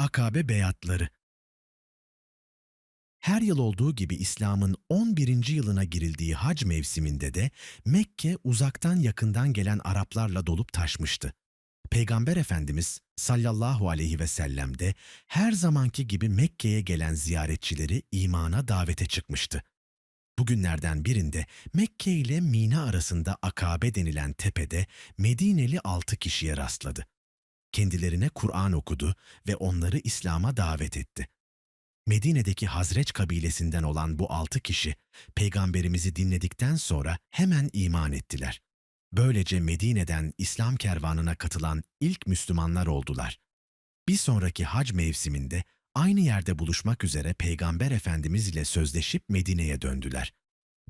Akabe beyatları Her yıl olduğu gibi İslam'ın 11. yılına girildiği hac mevsiminde de Mekke uzaktan yakından gelen Araplarla dolup taşmıştı. Peygamber Efendimiz sallallahu aleyhi ve sellem de her zamanki gibi Mekke'ye gelen ziyaretçileri imana davete çıkmıştı. Bugünlerden birinde Mekke ile Mina arasında Akabe denilen tepede Medineli altı kişiye rastladı. Kendilerine Kur'an okudu ve onları İslam'a davet etti. Medine'deki Hazreç kabilesinden olan bu altı kişi, peygamberimizi dinledikten sonra hemen iman ettiler. Böylece Medine'den İslam kervanına katılan ilk Müslümanlar oldular. Bir sonraki hac mevsiminde aynı yerde buluşmak üzere Peygamber Efendimiz ile sözleşip Medine'ye döndüler.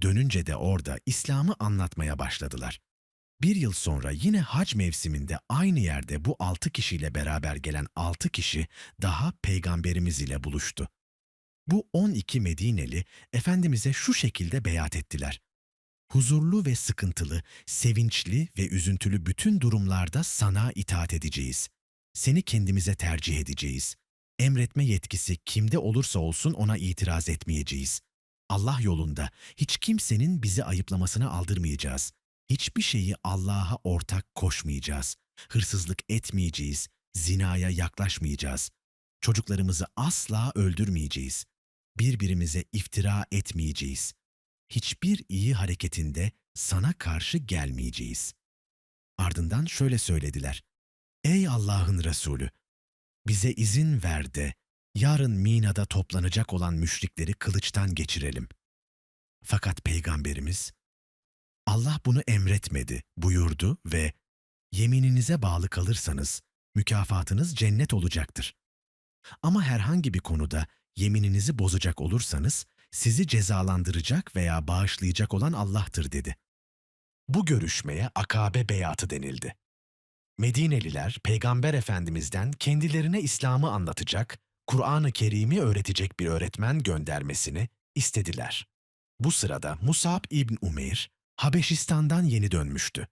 Dönünce de orada İslam'ı anlatmaya başladılar. Bir yıl sonra yine hac mevsiminde aynı yerde bu altı kişiyle beraber gelen altı kişi daha Peygamberimiz ile buluştu. Bu 12 Medineli Efendimiz'e şu şekilde beyat ettiler. Huzurlu ve sıkıntılı, sevinçli ve üzüntülü bütün durumlarda sana itaat edeceğiz. Seni kendimize tercih edeceğiz. Emretme yetkisi kimde olursa olsun ona itiraz etmeyeceğiz. Allah yolunda hiç kimsenin bizi ayıplamasına aldırmayacağız. Hiçbir şeyi Allah'a ortak koşmayacağız. Hırsızlık etmeyeceğiz. Zinaya yaklaşmayacağız. Çocuklarımızı asla öldürmeyeceğiz. Birbirimize iftira etmeyeceğiz. Hiçbir iyi hareketinde sana karşı gelmeyeceğiz. Ardından şöyle söylediler. Ey Allah'ın Resulü! Bize izin ver de yarın Mina'da toplanacak olan müşrikleri kılıçtan geçirelim. Fakat Peygamberimiz, Allah bunu emretmedi buyurdu ve yemininize bağlı kalırsanız mükafatınız cennet olacaktır. Ama herhangi bir konuda yemininizi bozacak olursanız sizi cezalandıracak veya bağışlayacak olan Allah'tır dedi. Bu görüşmeye Akabe beyatı denildi. Medineliler Peygamber Efendimiz'den kendilerine İslam'ı anlatacak, Kur'an-ı Kerim'i öğretecek bir öğretmen göndermesini istediler. Bu sırada Musab İbn Umeyr, Habeşistan'dan yeni dönmüştü.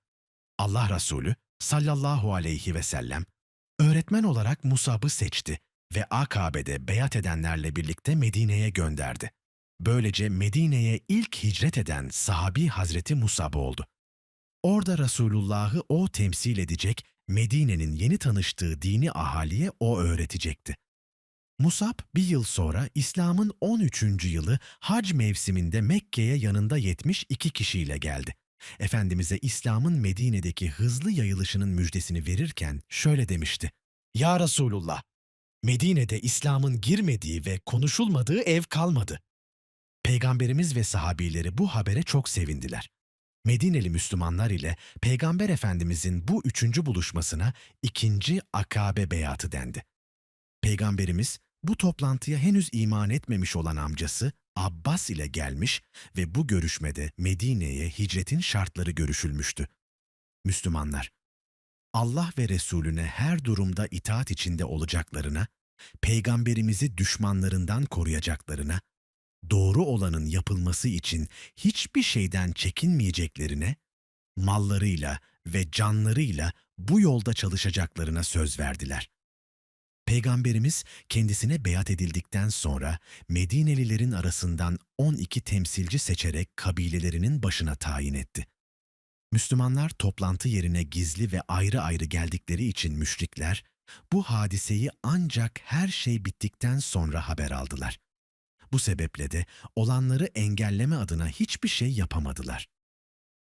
Allah Resulü sallallahu aleyhi ve sellem öğretmen olarak Musab'ı seçti ve Akabe'de beyat edenlerle birlikte Medine'ye gönderdi. Böylece Medine'ye ilk hicret eden sahabi Hazreti Musab oldu. Orada Resulullah'ı o temsil edecek, Medine'nin yeni tanıştığı dini ahaliye o öğretecekti. Musab bir yıl sonra İslam'ın 13. yılı hac mevsiminde Mekke'ye yanında 72 kişiyle geldi. Efendimiz'e İslam'ın Medine'deki hızlı yayılışının müjdesini verirken şöyle demişti. Ya Resulullah! Medine'de İslam'ın girmediği ve konuşulmadığı ev kalmadı. Peygamberimiz ve sahabileri bu habere çok sevindiler. Medineli Müslümanlar ile Peygamber Efendimizin bu üçüncü buluşmasına ikinci akabe beyatı dendi. Peygamberimiz bu toplantıya henüz iman etmemiş olan amcası Abbas ile gelmiş ve bu görüşmede Medine'ye hicretin şartları görüşülmüştü. Müslümanlar, Allah ve Resulüne her durumda itaat içinde olacaklarına, Peygamberimizi düşmanlarından koruyacaklarına, doğru olanın yapılması için hiçbir şeyden çekinmeyeceklerine, mallarıyla ve canlarıyla bu yolda çalışacaklarına söz verdiler. Peygamberimiz kendisine beyat edildikten sonra Medinelilerin arasından 12 temsilci seçerek kabilelerinin başına tayin etti. Müslümanlar toplantı yerine gizli ve ayrı ayrı geldikleri için müşrikler, bu hadiseyi ancak her şey bittikten sonra haber aldılar. Bu sebeple de olanları engelleme adına hiçbir şey yapamadılar.